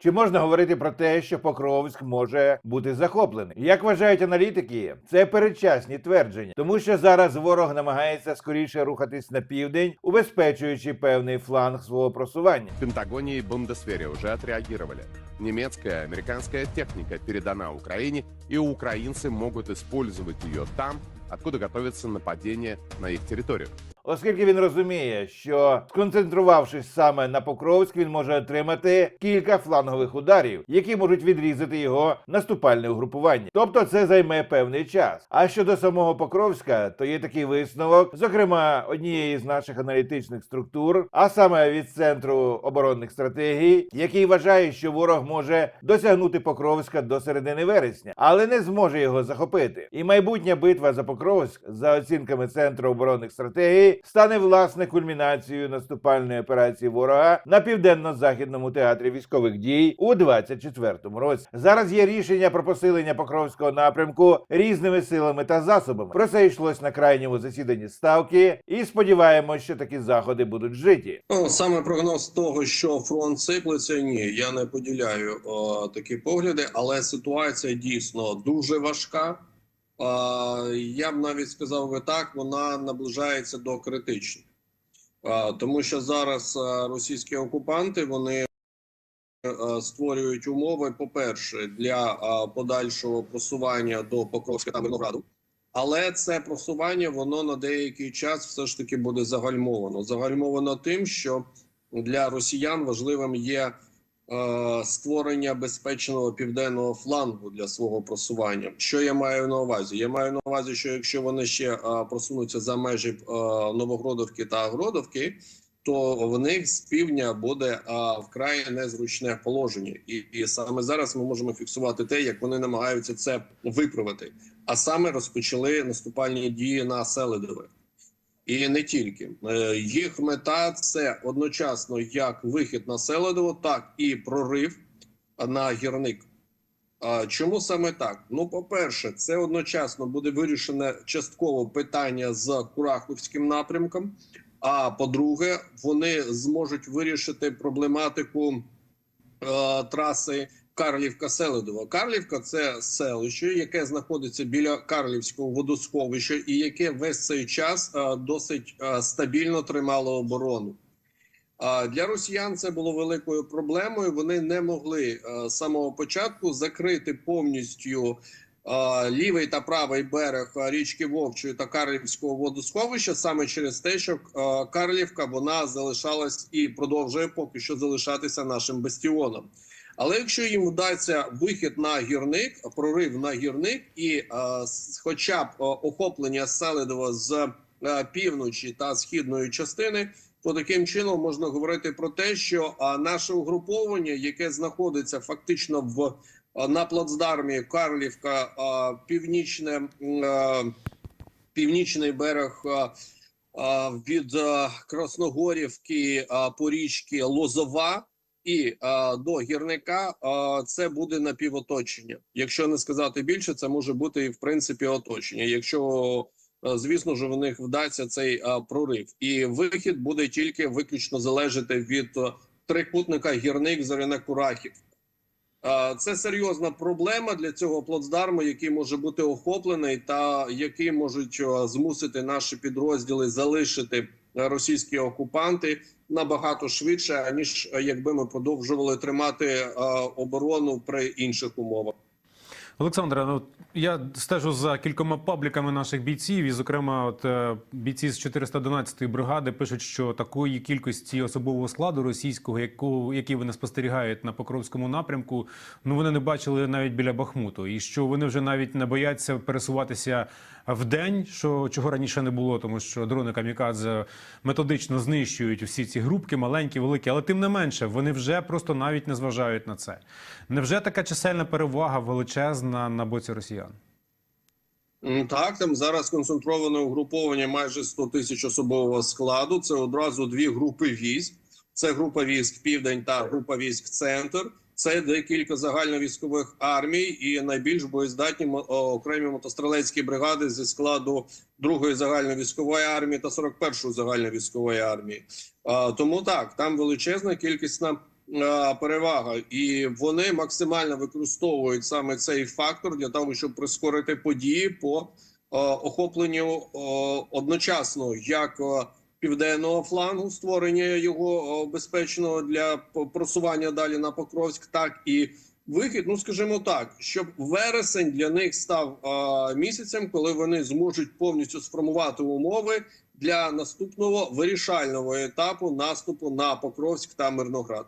Чи можна говорити про те, що Покровськ може бути захоплений? Як вважають аналітики, це передчасні твердження, тому що зараз ворог намагається скоріше рухатись на південь, убезпечуючи певний фланг свого просування. В Пентагоне и Бундесвере уже отреагировали. Немецкая, американская техника передана Украине, и украинцы могут использовать ее там, откуда готовится нападение на их территорию. Оскільки він розуміє, що сконцентрувавшись саме на Покровськ, він може отримати кілька флангових ударів, які можуть відрізати його наступальне угрупування. Тобто це займе певний час. А щодо самого Покровська, то є такий висновок, зокрема однієї з наших аналітичних структур, а саме від центру оборонних стратегій, який вважає, що ворог може досягнути Покровська до середини вересня, але не зможе його захопити. І майбутня битва за Покровськ, за оцінками центру оборонних стратегій, стане власне кульмінацією наступальної операції ворога на південно-західному театрі військових дій у 24-му році. Зараз є рішення про посилення Покровського напрямку різними силами та засобами. Про це йшлось на крайньому засіданні ставки, і сподіваємось, що такі заходи будуть вжиті. Ну, саме прогноз того, що фронт сиплеться, ні, я не поділяю о, такі погляди, але ситуація дійсно дуже важка. Я б навіть сказав би так, вона наближається до критичної. Тому що зараз російські окупанти вони створюють умови, по-перше, для подальшого просування до Покровська та Винограду. Але це просування воно на деякий час все ж таки буде загальмовано. Загальмовано тим, що для росіян важливим є е, створення безпечного південного флангу для свого просування. Що я маю на увазі? Я маю на увазі, що якщо вони ще е, просунуться за межі е, Новогродовки та Агродовки, то в них з півдня буде е, вкрай незручне положення, і, і саме зараз ми можемо фіксувати те, як вони намагаються це виправити а саме розпочали наступальні дії на Селидове. І не тільки Е, їх мета це одночасно як вихід на Селидово, так і прорив на гірник. Чому саме так? Ну, по-перше, це одночасно буде вирішене частково питання з Кураховським напрямком. А по-друге, вони зможуть вирішити проблематику е, траси Карлівка Селидово. Карлівка це селище, яке знаходиться біля Карлівського водосховища, і яке весь цей час е, досить е, стабільно тримало оборону. Для росіян це було великою проблемою. Вони не могли е, з самого початку закрити повністю лівий та правий берег річки Вовчої та Карлівського водосховища саме через те, що Карлівка вона залишалась і продовжує поки що залишатися нашим бастіоном. Але якщо їм вдасться вихід на гірник, прорив на гірник, і е, хоча б е, охоплення Селидова з е, півночі та східної частини, то таким чином можна говорити про те, що е, наше угруповання, яке знаходиться фактично в е, на плацдармі Карлівка, е, північне е, північний берег. е, Від Красногорівки по річці Лозова і е, до гірника е, це буде напівоточення. Якщо не сказати більше, це може бути і в принципі оточення. Якщо е, звісно ж у них вдасться цей е, прорив, і вихід буде тільки виключно залежати від е, трикутника гірник зоряне Курахів. Це серйозна проблема для цього плацдарму, який може бути охоплений, та який можуть змусити наші підрозділи залишити російські окупанти набагато швидше, ніж е, якби ми продовжували тримати е, оборону при інших умовах. Олександре, ну я стежу за кількома пабліками наших бійців, і, зокрема, от е, бійці з 411-ї бригади пишуть, що такої кількості особового складу російського, яку, який вони спостерігають на Покровському напрямку, ну вони не бачили навіть біля Бахмуту, і що вони вже навіть не бояться пересуватися в день, що чого раніше не було, тому що дрони камікадзе методично знищують всі ці групки, маленькі, великі, але тим не менше вони вже просто навіть не зважають на це. Невже така чисельна перевага величезна на боці росіян? Так, там зараз концентроване угруповання майже 100 тисяч особового складу. Це одразу дві групи військ. Це група військ Південь та група військ Центр. Це декілька загальновійськових армій і найбільш боєздатні окремі мотострілецькі бригади зі складу другої загальновійськової армії та 41-ї загальновійськової армії. Тому так, там величезна кількісна перевага, і вони максимально використовують саме цей фактор для того, щоб прискорити події по е, охопленню е, одночасно як е, південного флангу, створення його е, безпечного для просування далі на Покровськ, так і вихід. Ну скажімо так, щоб вересень для них став е, місяцем, коли вони зможуть повністю сформувати умови для наступного вирішального етапу наступу на Покровськ та Мирноград.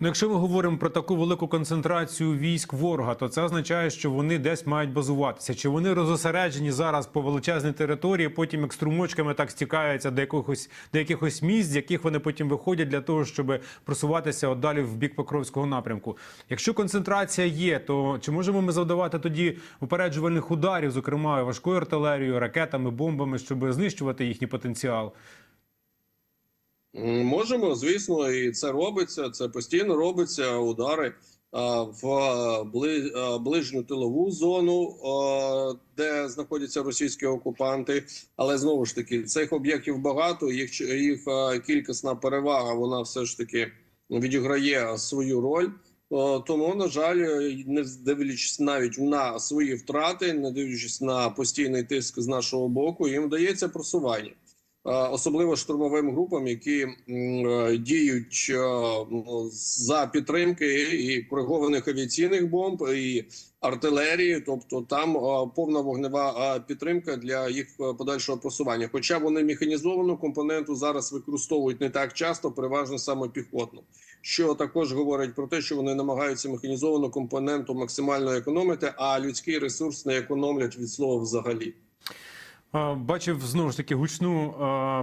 Ну, якщо ми говоримо про таку велику концентрацію військ ворога, то це означає, що вони десь мають базуватися. Чи вони розосереджені зараз по величезній території, потім як струмочками так стікаються до якихось до якихось місць, з яких вони потім виходять для того, щоб просуватися далі в бік Покровського напрямку. Якщо концентрація є, то чи можемо ми завдавати тоді упереджувальних ударів, зокрема важкою артилерією, ракетами, бомбами, щоб знищувати їхній потенціал? Можемо, звісно, і це робиться. Це постійно робиться. Удари в ближню тилову зону, де знаходяться російські окупанти. Але знову ж таки, цих об'єктів багато. Їх їх кількісна перевага. Вона все ж таки відіграє свою роль. Тому, на жаль, не дивлячись навіть на свої втрати, не дивлячись на постійний тиск з нашого боку, їм вдається просування. Особливо штурмовим групам, які е, діють е, ну, за підтримки і коригованих авіаційних бомб і артилерії, тобто там е, повна вогнева підтримка для їх подальшого просування. Хоча вони механізовану компоненту зараз використовують не так часто, переважно саме піхотну, що також говорить про те, що вони намагаються механізовану компоненту максимально економити, а людський ресурс не економлять від слова взагалі. А, Бачив знову ж таки гучну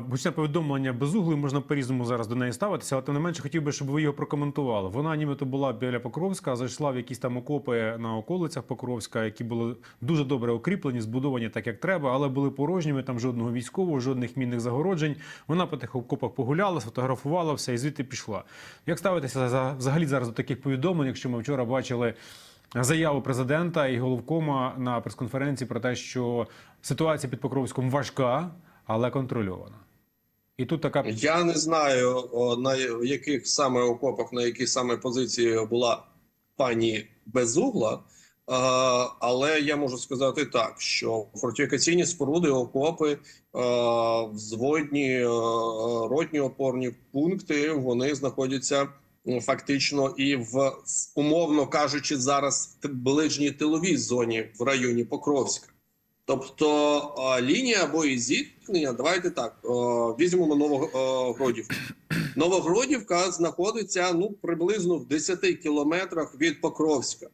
гучне повідомлення безуглої. Можна по-різному зараз до неї ставитися, але тим не менше хотів би, щоб ви його прокоментували. Вона нібито була біля Покровська, зайшла в якісь там окопи на околицях Покровська, які були дуже добре укріплені, збудовані так, як треба, але були порожніми. Там жодного військового, жодних мінних загороджень. Вона по тих окопах погуляла, сфотографувала все і звідти пішла. Як ставитися за взагалі зараз до таких повідомлень, якщо ми вчора бачили? Заяву президента і головкома на прес-конференції про те, що ситуація під Покровськом важка, але контрольована. І тут така Я не знаю на яких саме окопах, на якій саме позиції була пані Безугла, але я можу сказати так, що фортифікаційні споруди, окопи, взводні, ротні опорні пункти вони знаходяться фактично і в умовно кажучи, зараз в ближній тиловій зоні в районі Покровська. Тобто лінія лінія бої зіткнення, давайте так візьмемо Новогродівку. Новогродівка знаходиться ну приблизно в 10 кілометрах від Покровська.